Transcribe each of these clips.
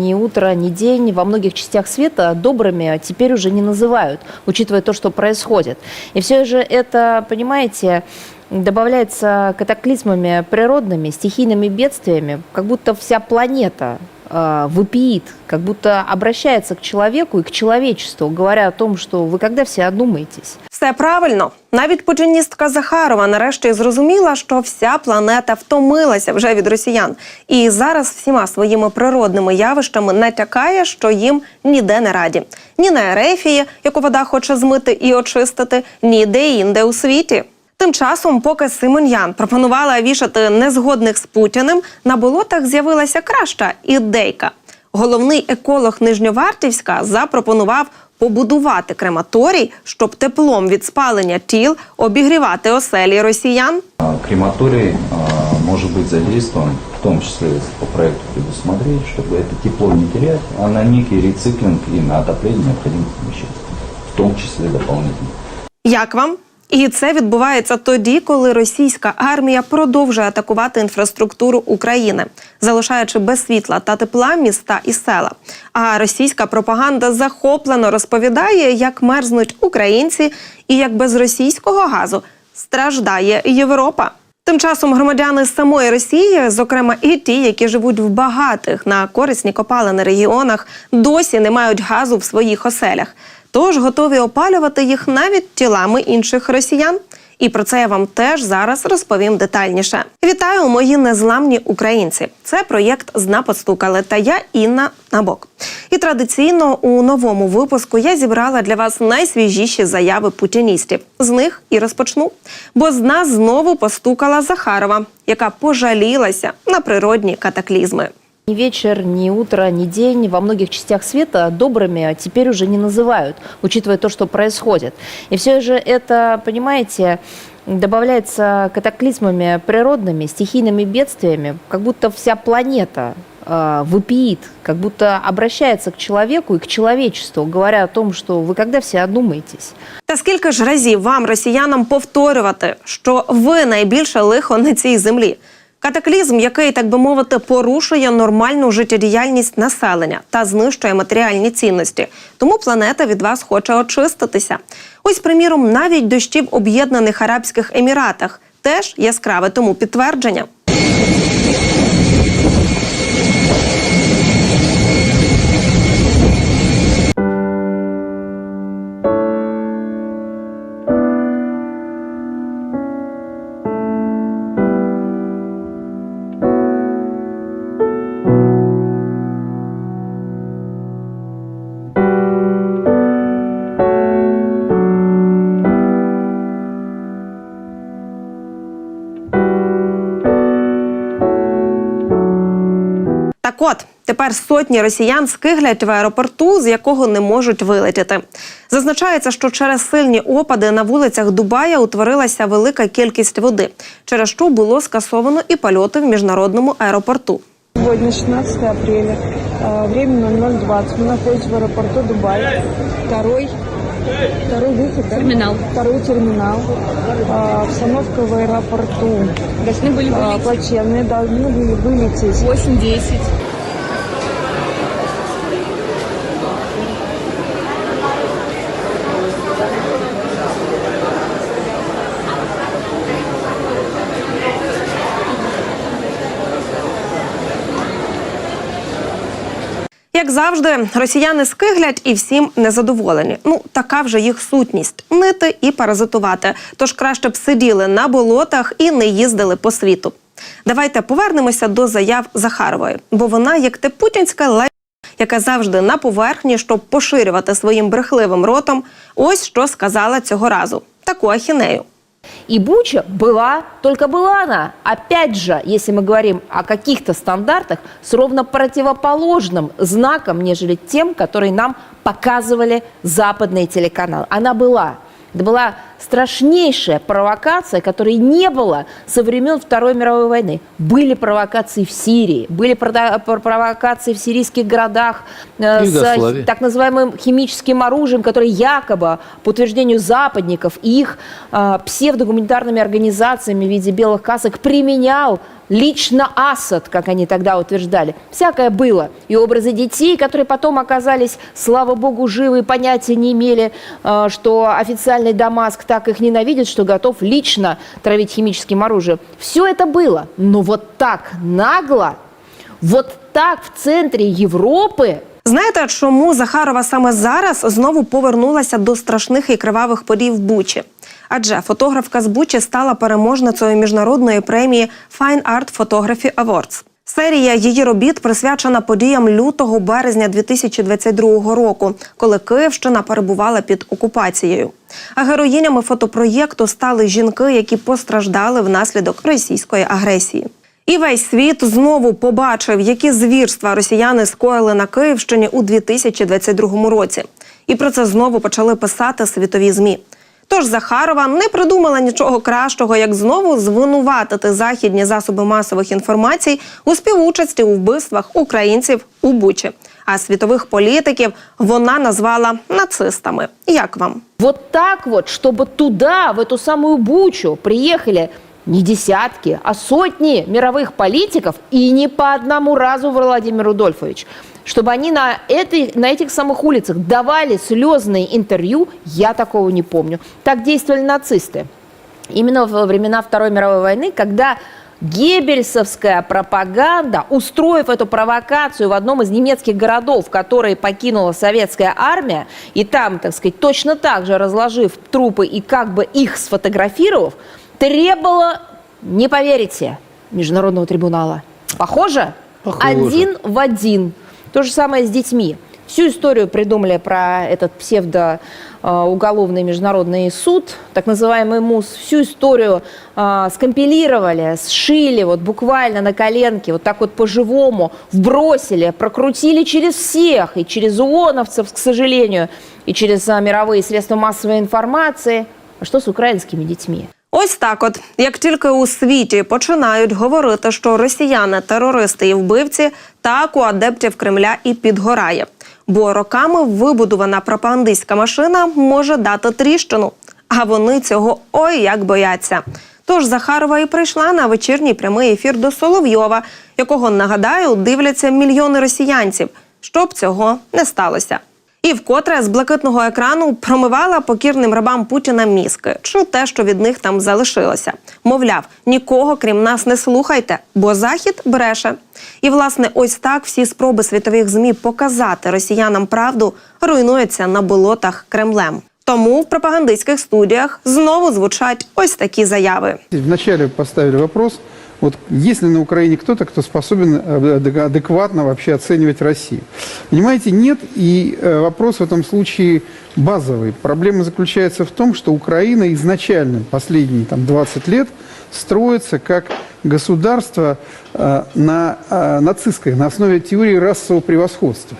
Ни утро, ни день во многих частях света добрыми теперь уже не называют, учитывая то, что происходит. И все же это, понимаете, добавляется катаклизмами природными, стихийными бедствиями, как будто вся планета э, как будто обращается к человеку и к человечеству, говоря о том, что вы когда все одумаетесь. Все правильно. Навіть путіністка Захарова нарешті зрозуміла, що вся планета втомилася вже від росіян, і зараз всіма своїми природними явищами натякає, що їм ніде не раді. Ні на Ерефії, яку вода хоче змити і очистити, ні де інде у світі. Тим часом, поки Симоньян пропонувала вішати незгодних з Путіним, на болотах з'явилася краща ідейка. Головний еколог Нижньовартівська запропонував побудувати крематорій, щоб теплом від спалення тіл обігрівати оселі росіян. А, Крематорий а, может быть задействован, в том числе по проекту предусмотреть, чтобы это тепло не терять, а на некий рециклинг и на отопление необходимых веществ, в том числе дополнительно. Як вам? і це відбувається тоді, коли російська армія продовжує атакувати інфраструктуру України, залишаючи без світла та тепла міста і села. А російська пропаганда захоплено розповідає, як мерзнуть українці і як без російського газу страждає Європа. Тим часом громадяни самої Росії, зокрема і ті, які живуть в багатих на корисні копалини регіонах, досі не мають газу в своїх оселях. Тож готові опалювати їх навіть тілами інших росіян. І про це я вам теж зараз розповім детальніше. Вітаю, мої незламні українці! Це проєкт «Зна постукали» та я Інна Набок. І традиційно у новому випуску я зібрала для вас найсвіжіші заяви путіністів. З них і розпочну. Бо з нас знову постукала Захарова, яка пожалілася на природні катаклізми. Ни вечер, ни утро, ни день во многих частях света добрыми теперь уже не называют, учитывая то, что происходит. И все же это, понимаете, добавляется катаклизмами природными, стихийными бедствиями, как будто вся планета э, вопиет, как будто обращается к человеку и к человечеству, говоря о том, что вы когда все одумаетесь. Та скільки ж разів вам, росіянам, повторювати, що ви найбільше лихо на цій землі? Катаклізм, який, так би мовити, порушує нормальну життєдіяльність населення та знищує матеріальні цінності. Тому планета від вас хоче очиститися. Ось, приміром, навіть дощі в Об'єднаних Арабських Еміратах теж яскраве тому підтвердження. Так от, тепер сотні росіян скиглять в аеропорту, з якого не можуть вилетіти. Зазначається, що через сильні опади на вулицях Дубая утворилася велика кількість води, через що було скасовано і польоти в міжнародному аеропорту. Сегодня 16 апреля, э, время 0020. Мы находимся в аэропорту Дубай. Второй, второй выход, да? Терминал. Второй терминал. Э, Обстановка в аэропорту Должны были э, вылететь плачевные, должны были вылететь. 8-10. Завжди, росіяни скиглять і всім незадоволені. Ну, така вже їх сутність нити і паразитувати. Тож краще б сиділи на болотах і не їздили по світу. Давайте повернемося до заяв Захарової, бо вона як те путінська лай, яка завжди на поверхні, щоб поширювати своїм брехливим ротом. Ось що сказала цього разу. Таку ахінею. И Буча была, только была она, опять же, если мы говорим о каких-то стандартах, с ровно противоположным знаком, нежели тем, которые нам показывали западные телеканалы. Она была. Это была страшнейшая провокация, которой не было со времен Второй мировой войны. Были провокации в Сирии, были провокации в сирийских городах э, с так называемым химическим оружием, которое якобы, по утверждению западников и их э, псевдогуманитарными организациями в виде белых касок применял лично Асад, как они тогда утверждали. Всякое было. И образы детей, которые потом оказались, слава богу, живы и понятия не имели, э, что официальный Дамаск так их ненавидит, что готов лично травить химическим оружием. Все это было. Но вот так нагло, вот так в центре Европы Знаєте, чому Захарова саме зараз знову повернулася до страшних і кривавих подій в Бучі? Адже фотографка з Бучі стала переможницею міжнародної премії Fine Art Photography Awards. Серія її робіт присвячена подіям лютого березня 2022 року, коли Київщина перебувала під окупацією. А героїнями фотопроєкту стали жінки, які постраждали внаслідок російської агресії. І весь світ знову побачив, які звірства росіяни скоїли на Київщині у 2022 році. І про це знову почали писати світові змі. Тож Захарова не придумала нічого кращого, як знову звинуватити західні засоби масових інформацій у співучасті у вбивствах українців у Бучі. А світових політиків вона назвала нацистами. Як вам? Вот так вот, чтобы туда, в эту самую Бучу, приехали не десятки, а сотни мировых политиков и не по одному разу Владимир Рудольфович. Чтобы они на, этой, на этих самых улицах давали слезные интервью, я такого не помню. Так действовали нацисты. Именно во времена Второй мировой войны, когда геббельсовская пропаганда, устроив эту провокацию в одном из немецких городов, который покинула советская армия, и там, так сказать, точно так же разложив трупы и как бы их сфотографировав, требовала, не поверите, международного трибунала. Похоже? Похоже. Один в один. То же самое с детьми. Всю историю придумали про этот псевдо-уголовный международный суд, так называемый МУС. Всю историю а, скомпилировали, сшили вот буквально на коленке, вот так вот по-живому, вбросили, прокрутили через всех, и через ООНовцев, к сожалению, и через а, мировые средства массовой информации. А что с украинскими детьми? Ось так, от як тільки у світі починають говорити, що росіяни терористи і вбивці, так у адептів Кремля і підгорає. Бо роками вибудована пропагандистська машина може дати тріщину, а вони цього ой як бояться. Тож Захарова і прийшла на вечірній прямий ефір до Соловйова, якого нагадаю дивляться мільйони росіянців, щоб цього не сталося. І вкотре з блакитного екрану промивала покірним рабам Путіна мізки, чи те, що від них там залишилося. Мовляв, нікого крім нас не слухайте, бо захід бреше. І власне, ось так всі спроби світових змі показати росіянам правду руйнуються на болотах Кремлем. Тому в пропагандистських студіях знову звучать ось такі заяви. Вначале поставили вопрос, вот есть ли на Украине кто-то, кто способен э, адек- адекватно вообще оценивать Россию. Понимаете, нет, и э, вопрос в этом случае базовый. Проблема заключается в том, что Украина изначально последние там, 20 лет строится как государство э, на нацистской, на основе теории расового превосходства.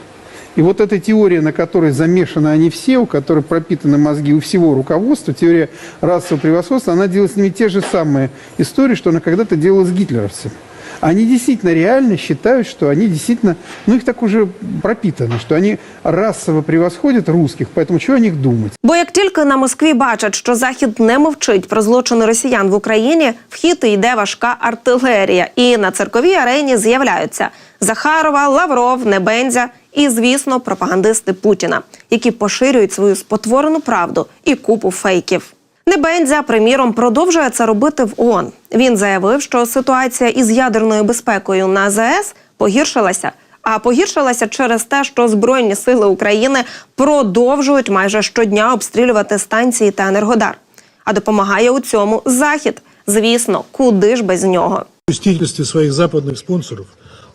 И вот эта теория, на которой замешаны они все, у которой пропитаны мозги у всего руководства, теория расового превосходства, она делает с ними те же самые истории, что она когда-то делала с гитлеровцами. Они действительно реально считают, что они действительно, ну их так уже пропитано, что они расово превосходят русских, поэтому чего о них думать? Бо як тільки на Москві бачать, що Захід не мовчить про злочини росіян в Україні, в хід йде важка артилерія, і на цирковій арені з'являються Захарова, Лавров, Небензя і, звісно, пропагандисти Путіна, які поширюють свою спотворену правду і купу фейків. Небензя, приміром, продовжує це робити в ООН. Він заявив, що ситуація із ядерною безпекою на ЗАЕС погіршилася. А погіршилася через те, що Збройні сили України продовжують майже щодня обстрілювати станції та енергодар. А допомагає у цьому Захід. Звісно, куди ж без нього. В попустительстве своих западных спонсоров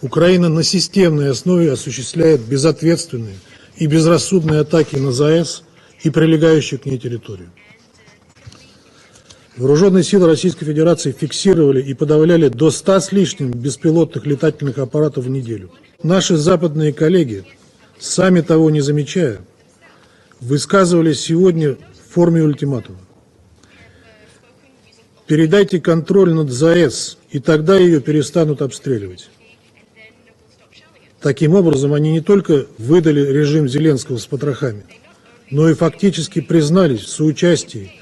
Украина на системной основе осуществляет безответственные и безрассудные атаки на ЗАЭС и прилегающую к ней территорию. Вооруженные силы Российской Федерации фиксировали и подавляли до 100 с лишним беспилотных летательных аппаратов в неделю. Наши западные коллеги, сами того не замечая, высказывались сегодня в форме ультиматума. Передайте контроль над ЗАЭС, и тогда ее перестанут обстреливать. Таким образом, они не только выдали режим Зеленского с потрохами, но и фактически признались в соучастии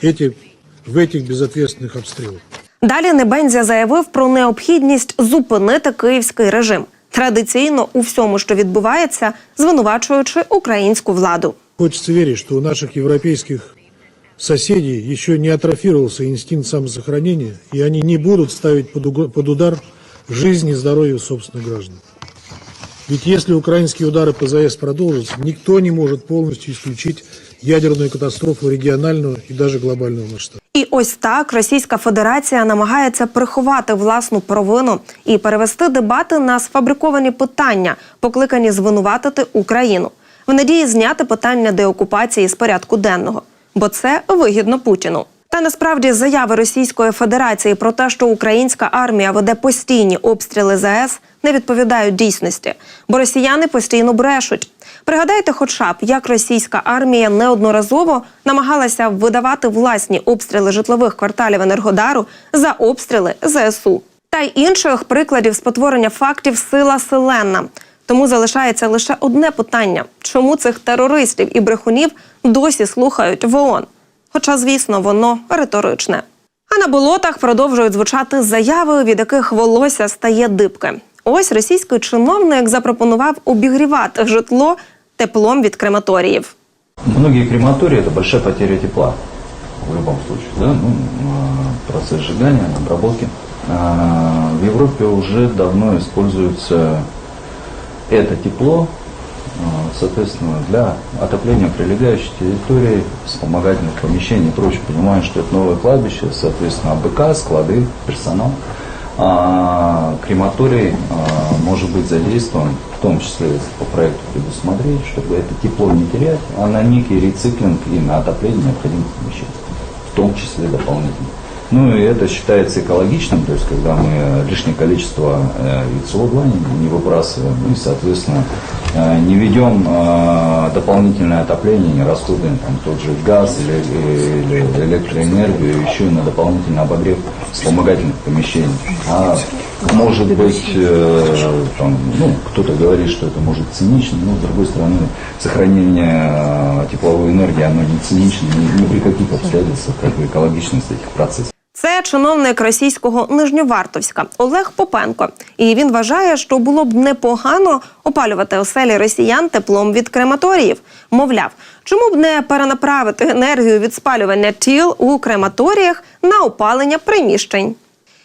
эти, в этих безответственных обстрелах. Далі Небензя заявив про необхідність зупинити київський режим, традиційно у всьому, що відбувається, звинувачуючи українську владу. Хочется верить, что у наших европейских соседей еще не атрофировался инстинкт самосохранения, и они не будут ставить под, уго- под удар жизнь и здоровье собственных граждан. Ведь если украинские удары по ЗАЭС продолжатся, никто не может полностью исключить ядерную катастрофу регионального и даже глобального масштаба. І ось так Російська Федерація намагається приховати власну провину і перевести дебати на сфабриковані питання, покликані звинуватити Україну, в надії зняти питання деокупації з порядку денного, бо це вигідно Путіну. Та насправді заяви Російської Федерації про те, що українська армія веде постійні обстріли ЗАЕС, не відповідають дійсності, бо росіяни постійно брешуть. Пригадайте, хоча б як російська армія неодноразово намагалася видавати власні обстріли житлових кварталів Енергодару за обстріли ЗСУ. Та й інших прикладів спотворення фактів сила селенна. Тому залишається лише одне питання: чому цих терористів і брехунів досі слухають в ООН? Хоча, звісно, воно риторичне. А на болотах продовжують звучати заяви, від яких волосся стає дибки. Ось російський чиновник запропонував обігрівати житло теплом від крематоріїв. Многие крематории это большая потеря тепла. В любом случае, да, ну, э, процесс сжигания, обработки. А, В Европе уже давно используется это тепло, э, соответственно, для отопления прилегающей территории, вспомогательных помещений и прочее. Понимаю, что это новое кладбище, соответственно, АБК, склады, персонал. Крематорий а, может быть задействован, в том числе по проекту предусмотреть, чтобы это тепло не терять, а на некий рециклинг и на отопление необходимых помещений, в том числе дополнительно. Ну и это считается экологичным, то есть когда мы лишнее количество э, СО2 не, выбрасываем, и, соответственно, не ведем э, дополнительное отопление, не расходуем там тот же газ или, или электроэнергию еще на дополнительный обогрев вспомогательных помещений. А может быть, э, там, ну, кто-то говорит, что это может цинично, но с другой стороны, сохранение э, тепловой энергии, оно не цинично ни, ни при каких обстоятельствах, как и экологичность этих процессов. Це чиновник російського Нижньовартовська Олег Попенко. І він вважає, що було б непогано опалювати оселі росіян теплом від крематоріїв. Мовляв, чому б не перенаправити енергію від спалювання тіл у крематоріях на опалення приміщень?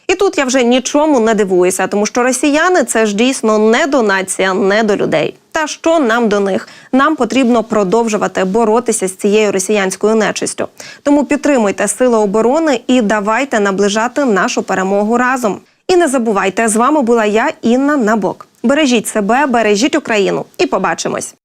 І тут я вже нічому не дивуюся, тому що росіяни це ж дійсно не до нація, не до людей. Та що нам до них? Нам потрібно продовжувати боротися з цією росіянською нечистю. Тому підтримуйте сили оборони і давайте наближати нашу перемогу разом. І не забувайте, з вами була я, Інна Набок. Бережіть себе, бережіть Україну і побачимось.